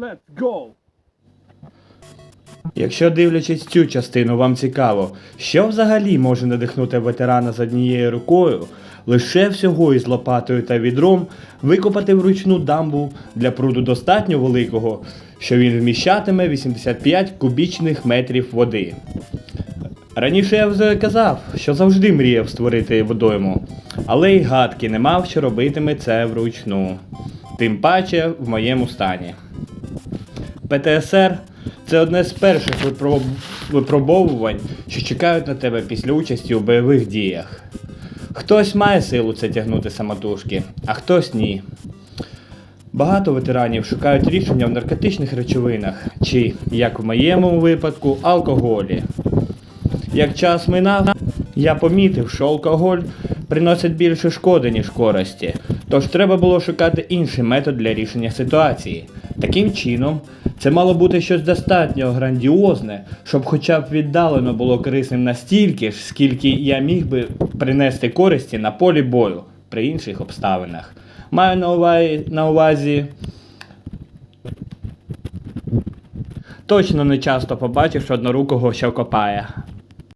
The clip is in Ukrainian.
Let's go! Якщо дивлячись цю частину, вам цікаво, що взагалі може надихнути ветерана з однією рукою, лише всього із лопатою та відром викопати вручну дамбу для пруду достатньо великого, що він вміщатиме 85 кубічних метрів води. Раніше я вже казав, що завжди мріяв створити водойму, але й гадки не мав, що робитиме це вручну. Тим паче в моєму стані. ПТСР це одне з перших випробовувань, що чекають на тебе після участі у бойових діях. Хтось має силу це тягнути самотужки, а хтось ні. Багато ветеранів шукають рішення в наркотичних речовинах, чи, як в моєму випадку, алкоголі. Як час минав, я помітив, що алкоголь приносить більше шкоди, ніж користі. Тож треба було шукати інший метод для рішення ситуації. Таким чином, це мало бути щось достатньо грандіозне, щоб хоча б віддалено було корисним настільки ж, скільки я міг би принести користі на полі бою при інших обставинах. Маю на увазі, на увазі Точно не часто побачив, що однорукого, що копає.